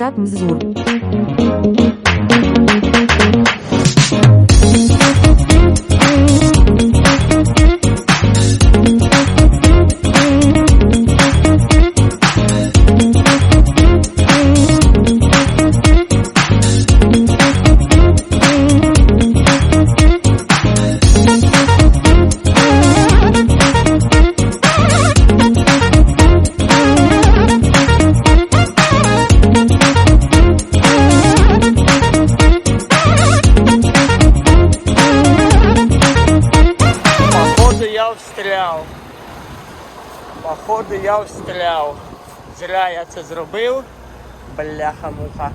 штат Мзур. Встряв. Походу я встряв. Зря я це зробив. Бляха-муха.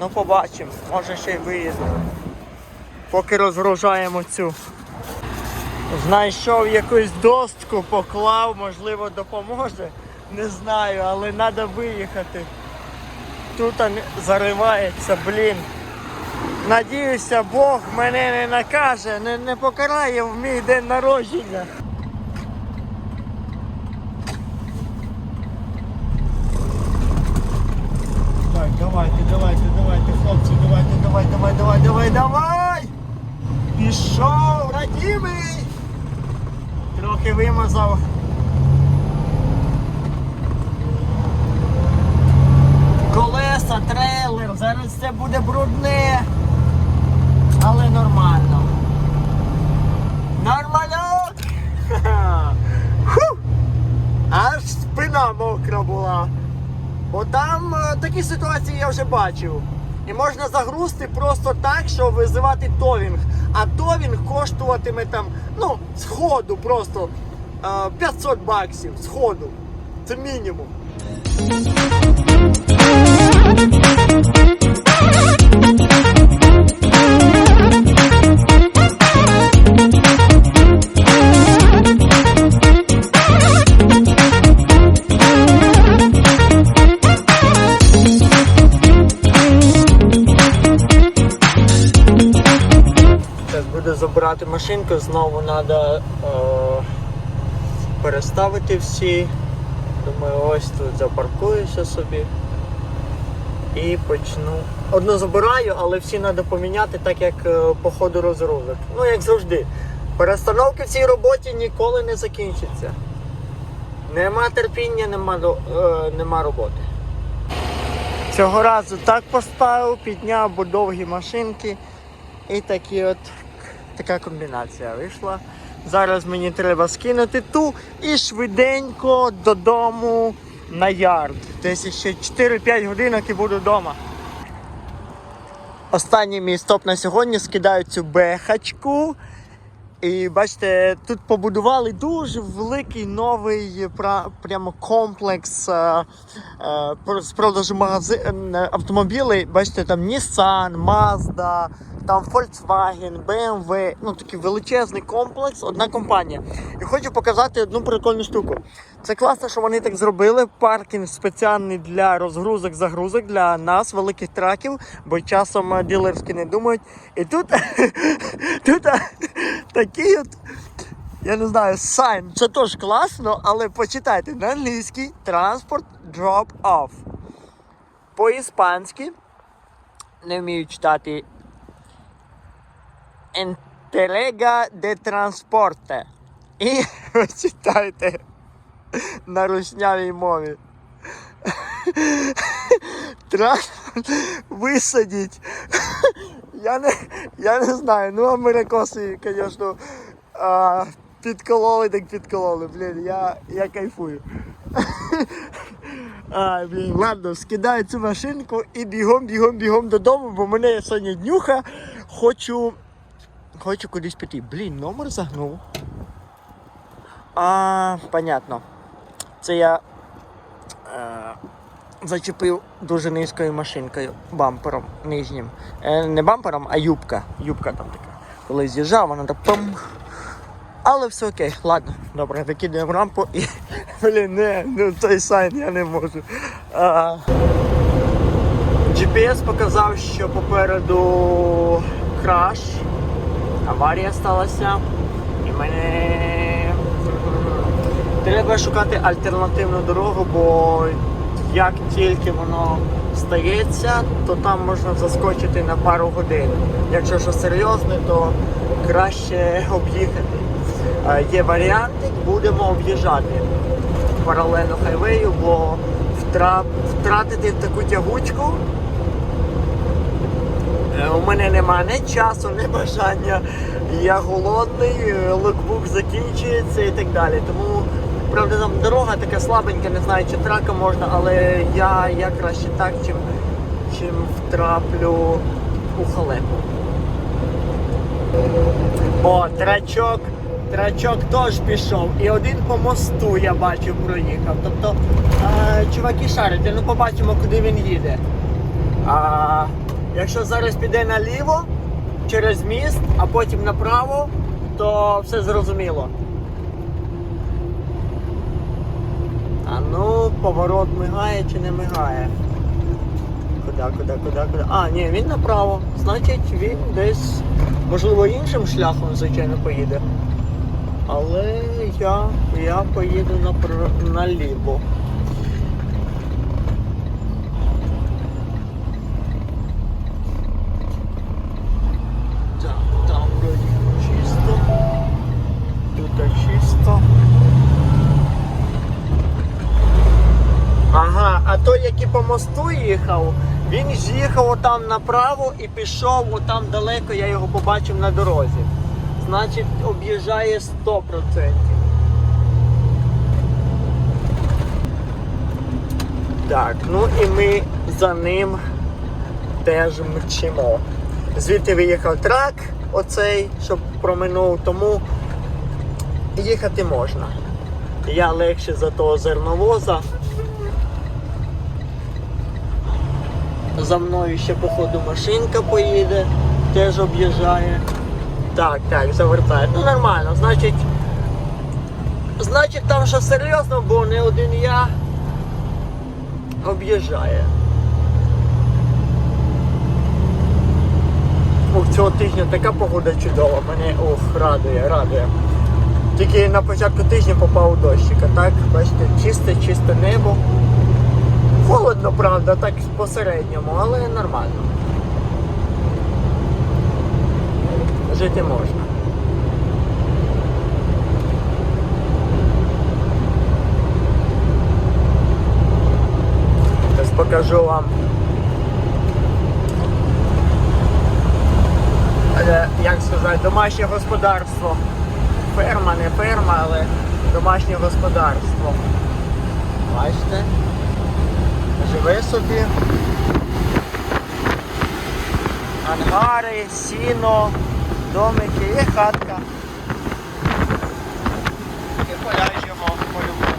Ну побачимо, може ще й виїду. Поки розгружаємо цю. Знайшов якусь достку, поклав, можливо, допоможе. Не знаю, але треба виїхати. Тут заривається, блін. Надіюся, Бог мене не накаже, не, не покарає в мій день народження. Так, давайте, давайте, давайте, хлопці, давайте, давай, давай, давай, давай, давай! Пішов, радімий! Трохи вимазав. Колеса, трейлер, зараз це буде брудне. Але нормально. Нормальок! Ху! Аж спина мокра була. Бо там е, такі ситуації я вже бачив. І можна загрузти просто так, щоб визивати товінг. А товінг коштуватиме там, ну, сходу просто е, 500 баксів з ходу. Це мінімум. Машинку, знову треба е, переставити всі. Думаю, ось тут запаркуюся собі і почну. Одну забираю, але всі треба поміняти, так як е, по ходу розгрузок. Ну, як завжди. Перестановки в цій роботі ніколи не закінчаться. Нема терпіння, нема, е, нема роботи. Цього разу так поставив, підняв, бо довгі машинки. І такі от така комбінація вийшла. Зараз мені треба скинути ту і швиденько додому на ярд. Десь ще 4-5 годинок і буду вдома. Останній мій стоп на сьогодні скидаю цю бехачку. І бачите, тут побудували дуже великий новий прямо комплекс е, е, з продажу магази... е, автомобілей. Бачите, там Nissan, Mazda, там Volkswagen, BMW. Ну такий величезний комплекс, одна компанія. І хочу показати одну прикольну штуку. Це класно, що вони так зробили. Паркінг спеціальний для розгрузок, загрузок для нас, великих траків, бо часом е, дилерські не думають. І тут, тут е, такий от. Я не знаю, сайн. Це теж класно, але почитайте на англійський транспорт drop off. По-іспанськи не вмію читати Entrega de transporte. І ви читайте на руснявій мові. Транспорт висадіть. Я не, я не знаю, ну америкоси, звісно, підкололи, так підкололи. Блін, я, я кайфую. А, блін, ладно, скидаю цю машинку і бігом, бігом, бігом додому, бо мене сьогодні днюха. Хочу. Хочу кудись піти. Блін, номер загнув. А, понятно. Це я е, зачепив дуже низькою машинкою, бампером нижнім. Е, не бампером, а юбка. Юбка там така. Коли з'їжджав, вона так пам. Але все окей, ладно, добре, викидаємо рампу і. Блін, не, ну той сайн я не можу. А, GPS показав, що попереду краш, аварія сталася. І мене треба шукати альтернативну дорогу, бо як тільки воно стається, то там можна заскочити на пару годин. Якщо що серйозне, то краще об'їхати. Є варіанти, будемо об'їжджати паралельно хайвею, бо втратити таку тягучку. Е, У мене нема ні часу, ні бажання. Я голодний, е, локбук закінчується і так далі. Тому, правда, там дорога така слабенька, не знаю, чи трака можна, але я, я краще так, чим, чим втраплю у халепу. О, трачок. Трачок теж пішов. І один по мосту я бачу проїхав. Тобто, чуваки шарять, ну побачимо, куди він їде. А, якщо зараз піде наліво через міст, а потім направо, то все зрозуміло. А ну, поворот мигає чи не мигає. Куди, куди, куди, куди? А, ні, він направо. Значить він десь, можливо, іншим шляхом, звичайно, поїде. Але я, я поїду напр- наліво. Мосту їхав, він ж їхав отам направо і пішов отам далеко, я його побачив на дорозі. Значить, об'їжджає 100%. Так, ну і ми за ним теж мчимо. Звідти виїхав трак, оцей, щоб проминув, тому їхати можна. Я легше за того зерновоза. За мною ще походу машинка поїде, теж об'їжджає. Так, так, завертає. Ну нормально, значить. Значить там що серйозно, бо не один я об'їжджає. Ух, цього тижня така погода чудова, мене ох, радує, радує. Тільки на початку тижня попав дощик, а так, бачите, чисте, чисте небо. Холодно, правда, так посередньому, але нормально. Жити можна. Зараз покажу вам. Як сказати, домашнє господарство. Ферма, не ферма, але домашнє господарство. Бачите? Живе собі. Ангари, сіно, домики, є хатка. І поляжемо по-любому.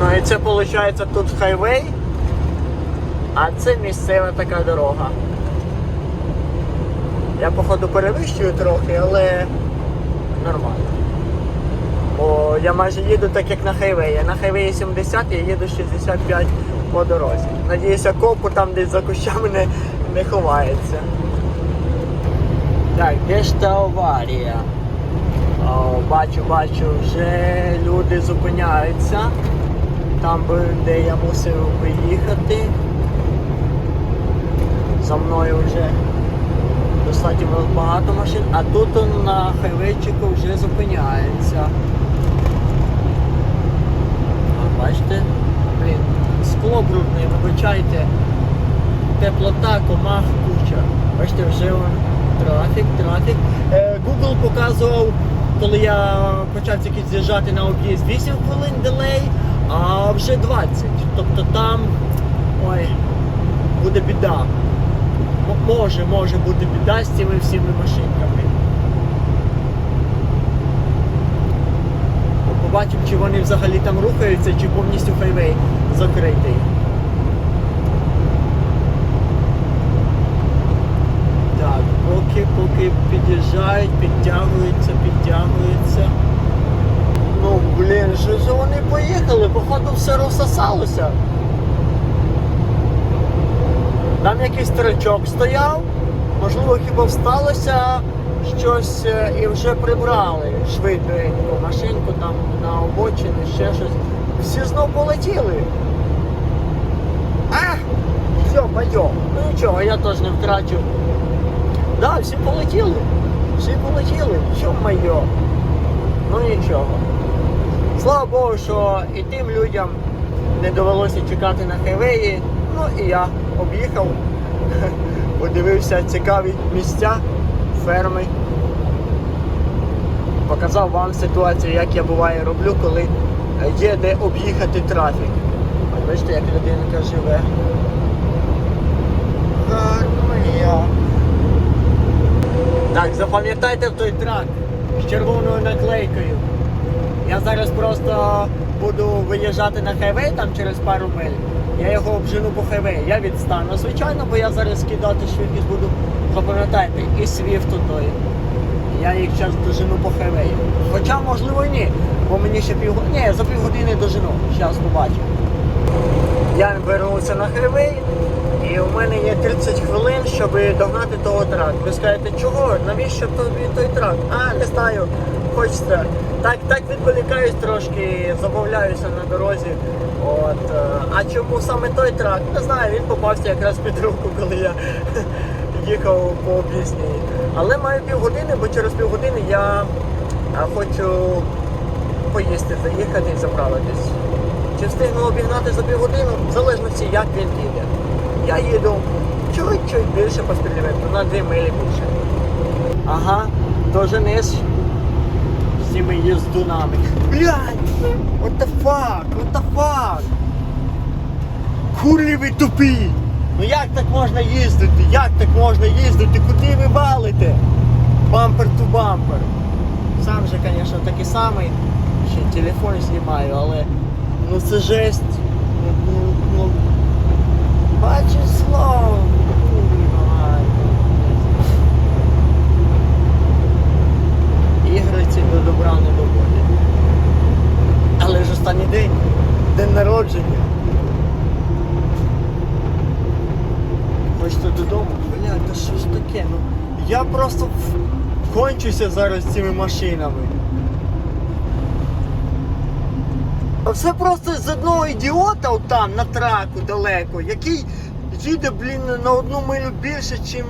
Ну і це виходить тут хайвей, а це місцева така дорога. Я походу перевищую трохи, але нормально. Бо я майже їду так, як на хайвеї. На хайвеї 70, я їду 65 по дорозі. Надіюся, копу там десь за кущами не, не ховається. Так, де ж та аварія? О, бачу, бачу, вже люди зупиняються. Там, де я мусив виїхати. За мною вже достатньо багато машин, а тут на хайвейчику вже зупиняється. А, бачите? Блін, скло брудне, вибачайте. Теплота, комах, куча. Бачите, вже трафік, трафік. Е, Google показував, коли я почав тільки з'їжджати на об'їзд 8 хвилин делей, а вже 20. Тобто там ой, буде біда. Може, може бути біда з цими всіми машинками. Побачимо, чи вони взагалі там рухаються, чи повністю хайвей закритий. Так, поки під'їжджають, підтягуються, підтягуються. Ну, блін, що ж вони поїхали, походу все розсосалося. Там якийсь тричок стояв, можливо, хіба всталося щось е, і вже прибрали швиденько машинку там на обочину, ще щось. Всі знов полетіли. А! Йо-майо. Ну нічого, я теж не втрачу. Да, всі полетіли. Всі полетіли. Йо-майо. Ну нічого. Слава Богу, що і тим людям не довелося чекати на хайвеї. Ну і я об'їхав, подивився цікаві місця, ферми. Показав вам ситуацію, як я буває роблю, коли є де об'їхати трафік. Бачите, як людинка живе. Гарно. Так, запам'ятайте той трак з червоною наклейкою. Я зараз просто буду виїжджати на хайвей там через пару миль. Я його обжену по хайвею. Я відстану, звичайно, бо я зараз скидати швидкість буду. Запам'ятайте, і свіфт той. Я їх зараз дожену по хайвею. Хоча, можливо, ні. Бо мені ще півгодини. Ні, за півгодини дожену. Зараз побачу. Я вернувся на хайвей, і у мене є 30 хвилин, щоб догнати того трак. Ви скажете, чого? Навіщо тобі той трак? А, не знаю. Хочеться. Так, так відволікаюсь трошки, забавляюся на дорозі. От. е, А чому саме той трак? Не знаю, він попався якраз під руку, коли я їхав по об'їзній. Але маю півгодини, бо через півгодини я хочу поїсти, заїхати і заправитись. Чи встигну обігнати за півгодини, в залежності, як він їде. Я їду чуть-чуть більше по спідометру, на 2 милі більше. Ага, доженеш з цими їздунами. Блядь! What the fuck? What the fuck? Кури ви тупі! Ну як так можна їздити? Як так можна їздити? Куди ви валите? Бампер ту бампер. Сам же, звісно, такий самий. Ще телефон знімаю, але ну це жесть. Ну, ну, Бачиш слово. Ігри ці до добра не доводять. Але ж останній день, день народження. Хочете додому? Блядь, та що ж таке? Ну, я просто кончуся зараз цими машинами. А Все просто з одного ідіота там на траку далеко, який їде, блін, на одну милю більше, ніж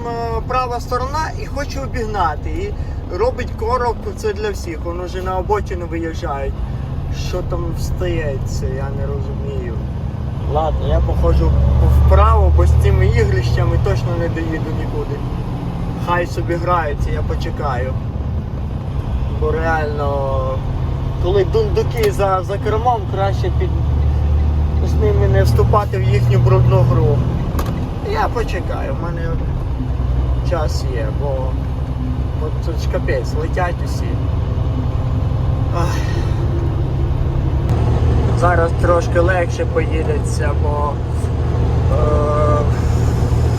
права сторона, і хоче обігнати. І робить корок, це для всіх. Вони вже на обочину виїжджають. Що там стається, я не розумію. Ладно, я походжу вправо, бо з цими ігрищами точно не доїду нікуди. Хай собі граються, я почекаю. Бо реально, коли дундуки за, за кермом, краще під з ними не вступати в їхню брудну гру. Я почекаю, в мене час є, бо, бо тут ж капець, летять усі. Ах. Зараз трошки легше поїдеться, бо е,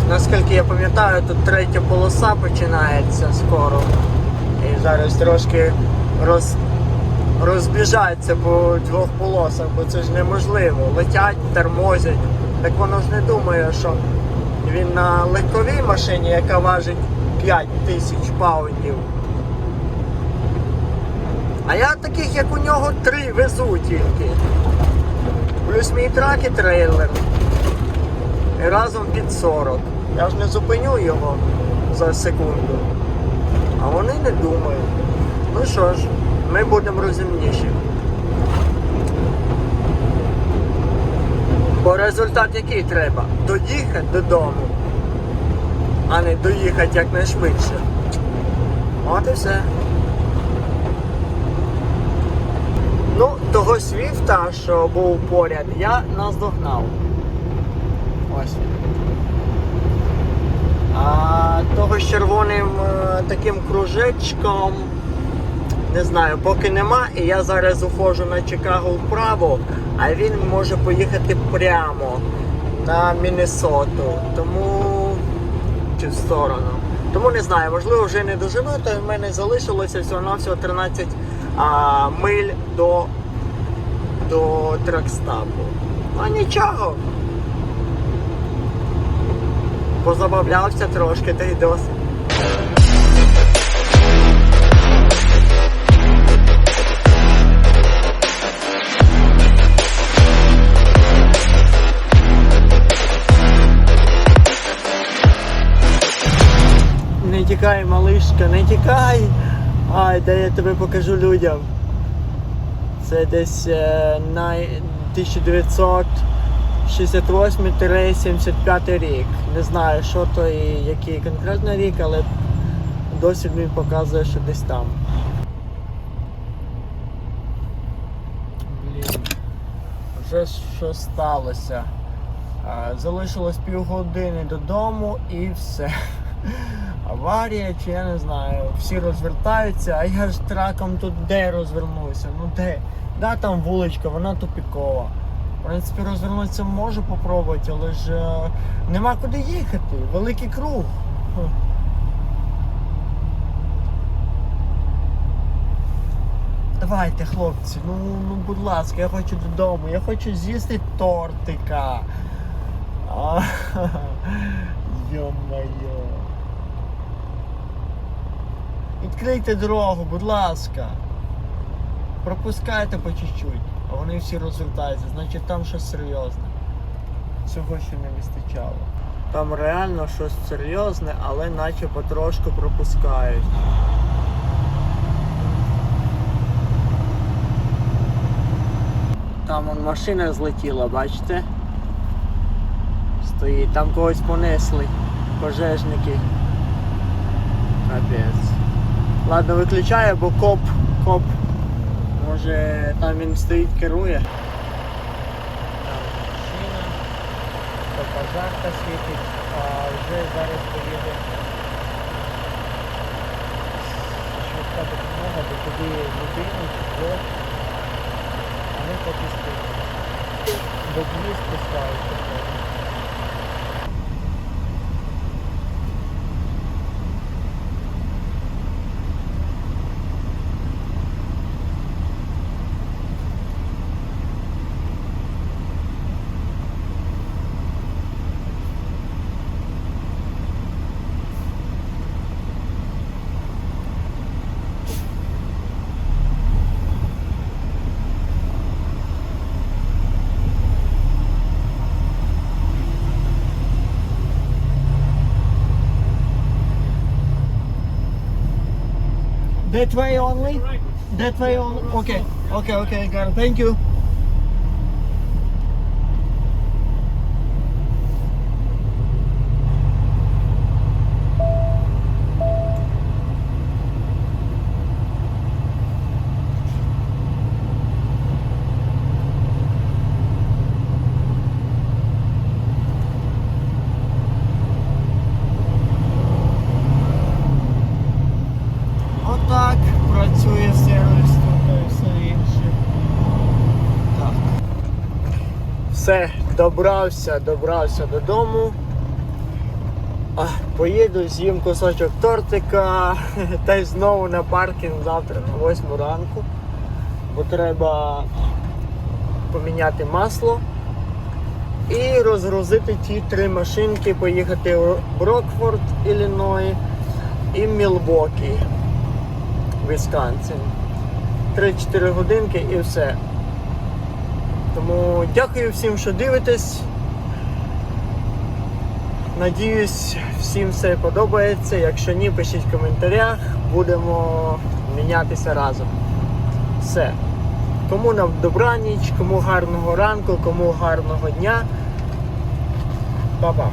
наскільки я пам'ятаю, тут третя полоса починається скоро. І зараз трошки роз, розбіжаться по двох полосах, бо це ж неможливо. Летять, тормозять. Так воно ж не думає, що він на легковій машині, яка важить 5 тисяч паундів. А я таких, як у нього, три везу тільки. Плюс мій трак і трейлер. І разом під 40. Я ж не зупиню його за секунду. А вони не думають. Ну що ж, ми будемо розумніші. Бо результат який треба? Доїхати додому, а не доїхати якнайшвидше. От і все. Ну, того свіфта, що був поряд, я наздогнав. Ось. А того з червоним е, таким кружечком, не знаю, поки нема, і я зараз уходжу на Чикаго вправо, а він може поїхати прямо на Міннесоту. Тому чи в сторону. Тому не знаю, можливо, вже не дожену, то в мене залишилося всього-навсього 13 а, миль до, до тракстапу. А нічого. Позабавлявся трошки, та й досить. Ай, де я тебе покажу людям. Це десь е, на 1968-75 рік. Не знаю, що то і який конкретно рік, але досі він показує, що десь там. Блін, вже що сталося. Залишилось півгодини додому і все. Аварія, чи я не знаю. Всі розвертаються, а я ж траком тут де розвернуся? Ну де? Да, там вуличка, вона тупікова. В принципі, розвернутися можу попробувати, але ж е, нема куди їхати. Великий круг. Давайте, хлопці, ну, ну будь ласка, я хочу додому, я хочу з'їсти тортика. Йо-моє. Відкрийте дорогу, будь ласка. Пропускайте по чуть-чуть, а вони всі розвертаються, значить там щось серйозне. Цього ще не вистачало. Там реально щось серйозне, але наче потрошку пропускають. Там вон машина злетіла, бачите? Стоїть, там когось понесли. Пожежники. Капець. Ладно, виключаю, бо коп, коп. Може там він стоїть, керує. Машина. То пожарка світить, а вже зараз поїде. Швидка допомога, бо туди людину чи. А ми поки стоїмо. До дві спускають. That way only? That way only? Okay, okay, okay, got it. Thank you. Добрався, добрався додому. А, поїду, з'їм кусочок тортика та й знову на паркінг завтра на 8 ранку. Бо треба поміняти масло і розгрузити ті три машинки, поїхати в Брокфорд, Ілліной і Мілвокі. Вісконсин. 3-4 годинки і все. Тому дякую всім, що дивитесь. Надіюсь, всім все подобається. Якщо ні, пишіть в коментарях, будемо мінятися разом. Все. Кому нам добраніч, кому гарного ранку, кому гарного дня. Па-па.